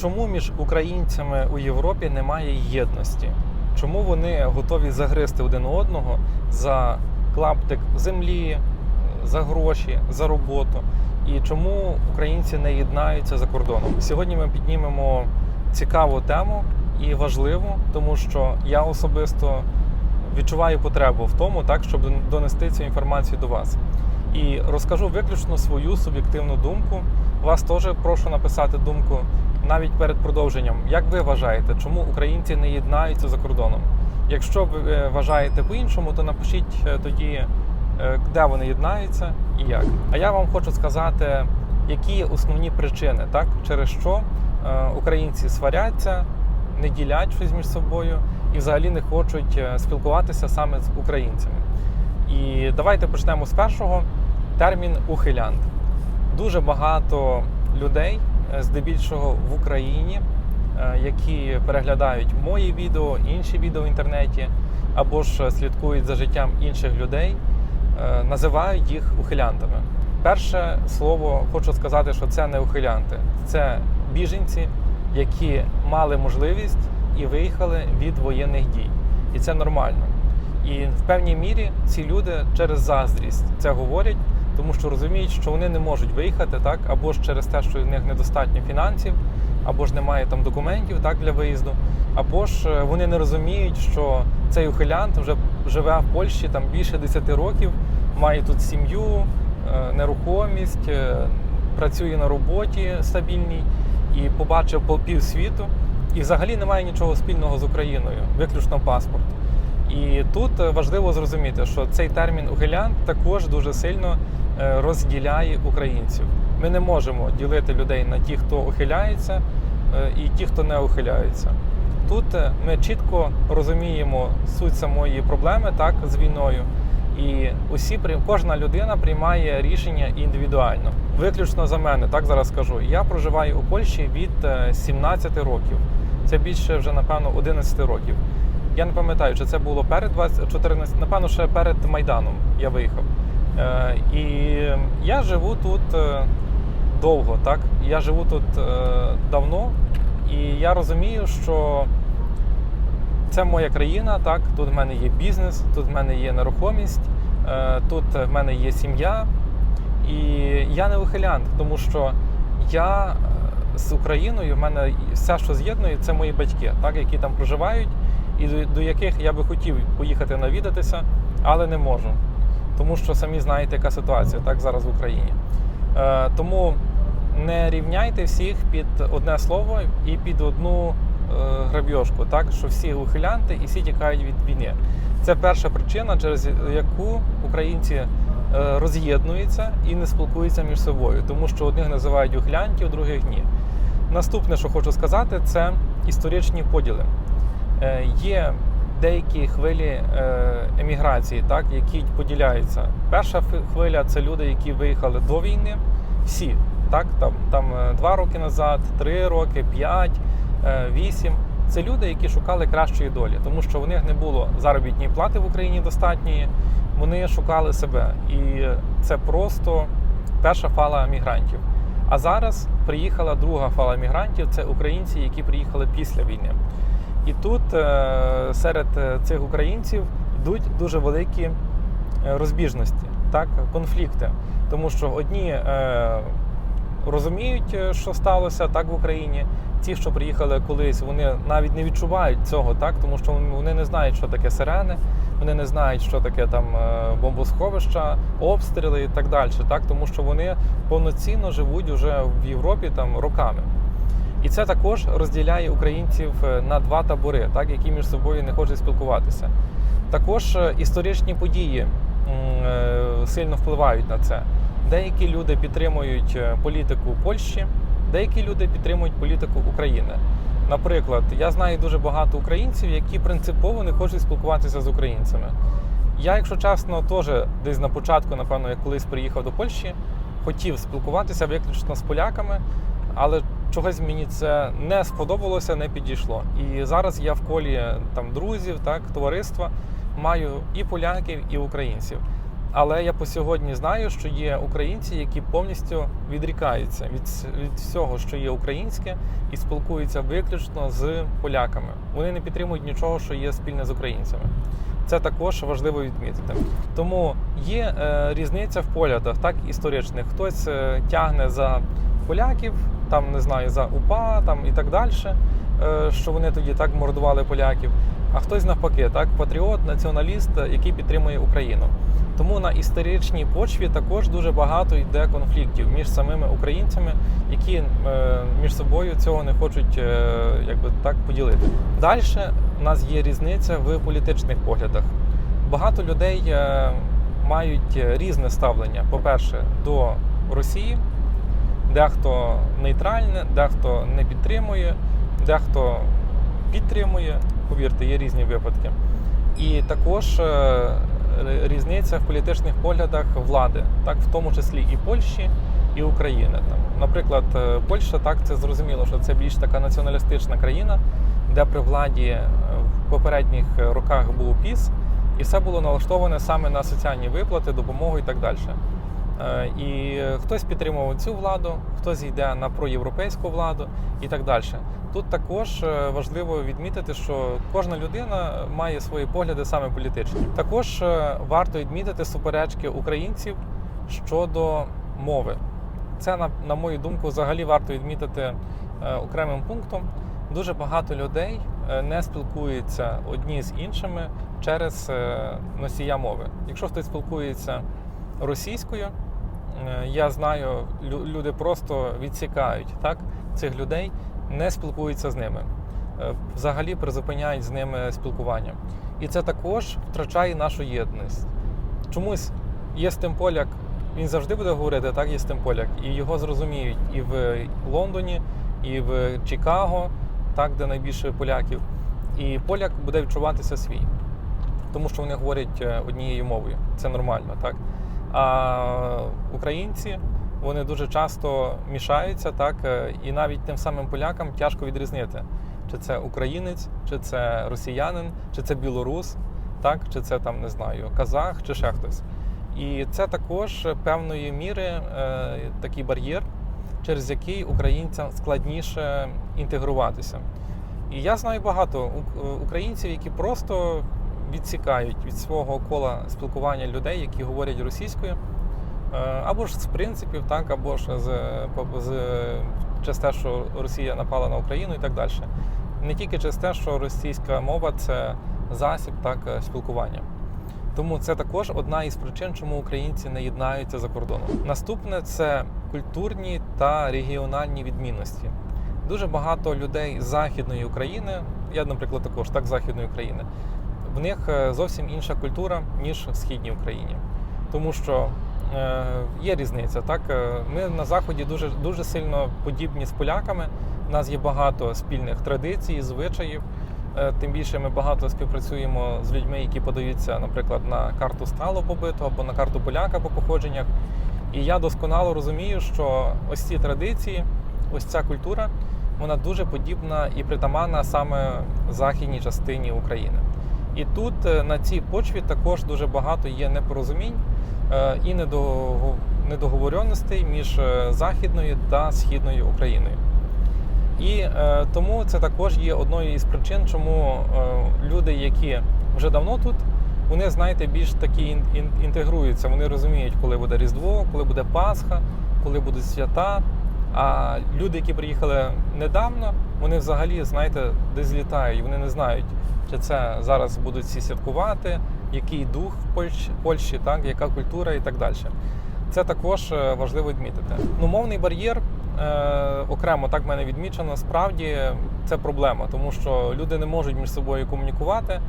чому між українцями у Європі немає єдності? Чому вони готові загризти один одного за клаптик землі, за гроші, за роботу? І чому українці не єднаються за кордоном? Сьогодні ми піднімемо цікаву тему і важливу, тому що я особисто відчуваю потребу в тому, так щоб донести цю інформацію до вас. І розкажу виключно свою суб'єктивну думку. Вас теж прошу написати думку навіть перед продовженням. Як ви вважаєте, чому українці не єднаються за кордоном? Якщо ви е, вважаєте по-іншому, то напишіть е, тоді, е, де вони єднаються і як. А я вам хочу сказати, які основні причини, так через що українці сваряться, не ділять щось між собою і взагалі не хочуть спілкуватися саме з українцями. І давайте почнемо з першого термін ухилянт. Дуже багато людей, здебільшого в Україні, е, які переглядають мої відео, інші відео в інтернеті, або ж слідкують за життям інших людей, е, називають їх ухилянтами. Перше слово хочу сказати, що це не ухилянти, це біженці, які мали можливість і виїхали від воєнних дій. І це нормально. І в певній мірі ці люди через заздрість це говорять, тому що розуміють, що вони не можуть виїхати, так або ж через те, що в них недостатньо фінансів, або ж немає там документів так для виїзду, або ж е, вони не розуміють, що цей ухилянт вже живе в Польщі там більше 10 років, має тут сім'ю, е, нерухомість, е, працює на роботі стабільній і побачив по пів світу, і взагалі немає нічого спільного з Україною, виключно паспорт. І тут е, важливо зрозуміти, що цей термін ухилянт також дуже сильно е, розділяє українців. Ми не можемо ділити людей на ті, хто ухиляється, е, і ті, хто не ухиляється. Тут ми чітко розуміємо суть самої проблеми так з війною. І усі кожна людина приймає рішення індивідуально. Виключно за мене, так зараз скажу. Я проживаю у Польщі від е, 17 років. Це більше вже напевно 11 років. Я не пам'ятаю, чи це було перед 20, 14, напевно, ще перед Майданом я виїхав. Е, і я живу тут е, довго, так? Я живу тут е, давно, і я розумію, що це моя країна, так? Тут в мене є бізнес, тут в мене є нерухомість, е, тут в мене є сім'я. І я не ухилянт, тому що я е, з Україною, в мене все, що з'єднує, це мої батьки, так, які там проживають, і до, яких я би хотів поїхати навідатися, але не можу. Тому що самі знаєте, яка ситуація так зараз в Україні. Е, тому не рівняйте всіх під одне слово і під одну е, грабіжку, так що всі ухилянти і всі тікають від війни. Це перша причина, через яку українці е, роз'єднуються і не спілкуються між собою, тому що одних називають ухилянтів, других ні. Наступне, що хочу сказати, це історичні поділи. Е, Є деякі хвилі е, еміграції, так, які поділяються. Перша хвиля це люди, які виїхали до війни, всі, так, там, там е, два роки назад, три роки, п'ять, е, вісім. Це люди, які шукали кращої долі, тому що в них не було заробітної плати в Україні достатньої. Вони шукали себе, і це просто перша фала мігрантів. А зараз приїхала друга фала мігрантів це українці, які приїхали після війни. І тут е, серед е, цих українців йдуть дуже великі е, розбіжності, так, конфлікти. Тому що одні розуміють, що сталося так в Україні. Ті, що приїхали колись, вони навіть не відчувають цього, так, тому що вони не знають, що таке сирени, вони не знають, що таке там бомбосховища, обстріли і так далі. Так, тому що вони повноцінно живуть уже в Європі там роками. І це також розділяє українців е, на два табори, так, які між собою не хочуть спілкуватися. Також е, історичні події е, сильно впливають на це. Деякі люди підтримують політику Польщі, деякі люди підтримують політику України. Наприклад, я знаю дуже багато українців, які принципово не хочуть спілкуватися з українцями. Я, якщо чесно, теж десь на початку, напевно, як колись приїхав до Польщі, хотів спілкуватися виключно з поляками, але чогось мені це не сподобалося, не підійшло. І зараз я в колі там друзів, так, товариства маю і поляків, і українців. Але я по сьогодні знаю, що є українці, які повністю відрікаються від, від всього, що є українське, і спілкуються виключно з поляками. Вони не підтримують нічого, що є спільне з українцями. Це також важливо відмітити. Тому є е, різниця в поглядах, так історичних. Хтось е, тягне за поляків, там не знаю, за УПА там і так далі, е, що вони тоді так мордували поляків. А хтось навпаки, так, патріот, націоналіст, е, який підтримує Україну. Тому на історичній почві також дуже багато йде конфліктів між самими українцями, які е, між собою цього не хочуть якби так поділити. Далі у нас є різниця в політичних поглядах. Багато людей мають різне ставлення. По-перше, до Росії, дехто нейтральне, дехто не підтримує, дехто підтримує. Повірте, є різні випадки. І також е, різниця в політичних поглядах влади, так в тому числі і Польщі, і України. Там, наприклад, е, Польща так це зрозуміло, що це більш така націоналістична країна, де при владі е, в попередніх роках був ПІС, і все було налаштоване саме на соціальні виплати, допомогу і так далі. Е, І хтось підтримував цю владу, хтось йде на проєвропейську владу і так далі. Тут також е, важливо відмітити, що кожна людина має свої погляди саме політичні. Також е, варто відмітити суперечки українців щодо мови. Це, на, на мою думку, взагалі варто відмітити окремим пунктом. Дуже багато людей не спілкуються одні з іншими через носія мови. Якщо хтось спілкується російською, я знаю, люди просто відсікають так, цих людей, не спілкуються з ними. Е, Взагалі призупиняють з ними спілкування. І це також втрачає нашу єдність. Чомусь є з тим поляк, він завжди буде говорити, так, є з поляк, і його зрозуміють і в Лондоні, і в Чикаго, так, де найбільше поляків. І поляк буде відчуватися свій, тому що вони говорять е, однією мовою. Це нормально, так? А українці вони дуже часто мішаються, так, е, і навіть тим самим полякам тяжко відрізнити, чи це українець, чи це росіянин, чи це білорус, так, чи це там не знаю, казах, чи ще хтось. І це також певної міри е, такий бар'єр, через який українцям складніше інтегруватися. І я знаю багато е, українців, які просто відсікають від свого кола спілкування людей, які говорять російською, е, або ж з принципів, так, або ж з, з через те, що Росія напала на Україну і так далі. Не тільки через те, що російська мова це засіб так, спілкування. Тому це також одна із причин, чому українці не єднаються за кордоном. Наступне це культурні та регіональні відмінності. Дуже багато людей з західної України, я, наприклад, також так з західної України, в них е, зовсім інша культура, ніж в східній Україні. Тому що е, є різниця. Так? Е, Ми на Заході дуже, дуже сильно подібні з поляками. У нас є багато спільних традицій, звичаїв. Тим більше ми багато співпрацюємо з людьми, які подаються, наприклад, на карту сталого побиту або на карту поляка по походженнях. І я досконало розумію, що ось ці традиції, ось ця культура, вона дуже подібна і притаманна саме західній частині України. І тут е, на цій почві також дуже багато є непорозумінь е, і недого- між е, західною та східною Україною. І тому це також є одною із причин, чому люди, які вже давно тут, вони, знаєте, більш такі ін- ін- інтегруються. Вони розуміють, коли буде Різдво, коли буде Пасха, коли будуть свята. А люди, які приїхали недавно, вони взагалі, знаєте, десь літають. Вони не знають, чи це зараз будуть всі святкувати, який дух в Польщі, Польщі так, яка культура і так далі. Це також е, важливо відмітити. Ну, мовний бар'єр е, окремо так в мене відмічено. Справді це проблема, тому що люди не можуть між собою комунікувати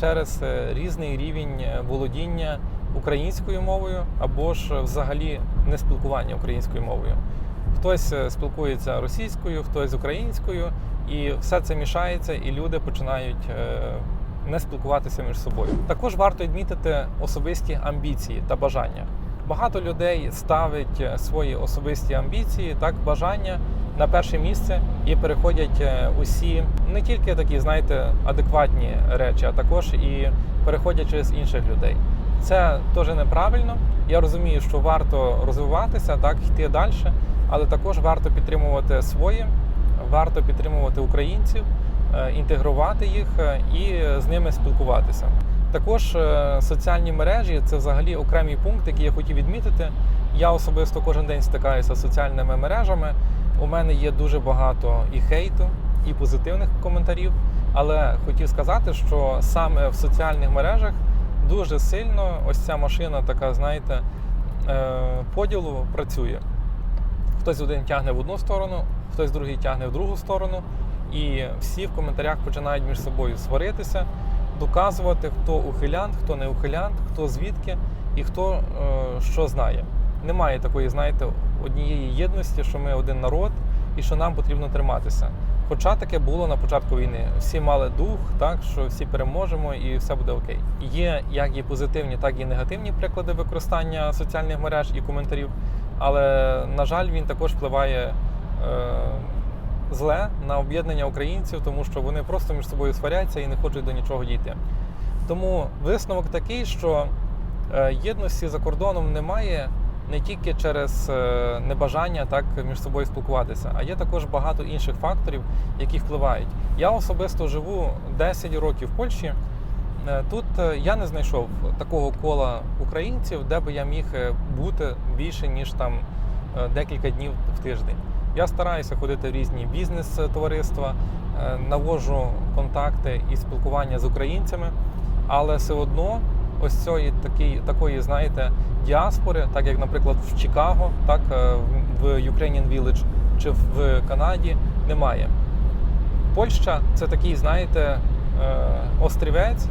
через е, різний рівень е, володіння українською мовою або ж взагалі не спілкування українською мовою. Хтось е, спілкується російською, хтось українською, і все це мішається, і люди починають е, не спілкуватися між собою. Також варто відмітити особисті амбіції та бажання. Багато людей ставить е, свої особисті амбіції, так бажання на перше місце і переходять усі не тільки такі, знаєте, адекватні речі, а також і переходять через інших людей. Це теж неправильно. Я розумію, що варто розвиватися, так йти далі, але також варто підтримувати своє, варто підтримувати українців, е, інтегрувати їх е, і з ними спілкуватися. Також е, соціальні мережі це взагалі окремий пункт, який я хотів відмітити. Я особисто кожен день стикаюся з соціальними мережами. У мене є дуже багато і хейту, і позитивних коментарів. Але хотів сказати, що саме в соціальних мережах дуже сильно ось ця машина, така, знаєте, поділу працює. Хтось один тягне в одну сторону, хтось другий тягне в другу сторону, і всі в коментарях починають між собою сваритися, доказувати, хто ухилянт, хто не ухилянт, хто звідки і хто е, що знає. Немає такої, знаєте, однієї єдності, що ми один народ і що нам потрібно триматися. Хоча таке було на початку війни. Всі мали дух, так що всі переможемо і все буде окей. Є як і позитивні, так і негативні приклади використання соціальних мереж і коментарів. Але на жаль, він також впливає е, зле на об'єднання українців, тому що вони просто між собою сваряться і не хочуть до нічого дійти. Тому висновок такий, що е, єдності за кордоном немає не тільки через е, небажання так між собою спілкуватися, а є також багато інших факторів, які впливають. Я особисто живу 10 років в Польщі. Е, Тут е, я не знайшов такого кола українців, де би я міг е, бути більше ніж там декілька днів в тиждень. Я стараюся ходити в різні бізнес-товариства, навожу контакти і спілкування з українцями, але все одно ось цієї такої, такої, знаєте, діаспори, так як, наприклад, в Чикаго, так в Ukrainian Village чи в Канаді, немає. Польща це такий, знаєте, острівець,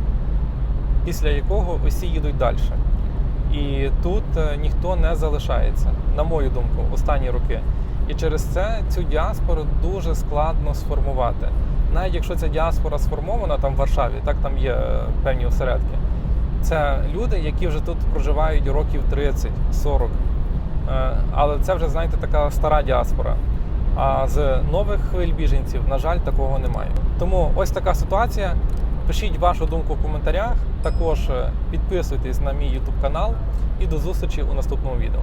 після якого усі їдуть далі. І тут е, ніхто не залишається, на мою думку, останні роки. І через це цю діаспору дуже складно сформувати. Навіть якщо ця діаспора сформована там в Варшаві, так там є е, певні осередки. Це люди, які вже тут проживають років 30-40. Е, Але це вже, знаєте, така стара діаспора. А з нових хвиль біженців, на жаль, такого немає. Тому ось така ситуація. Пишіть вашу думку в коментарях. Також е, підписуйтесь на мій YouTube канал і до зустрічі у наступному відео.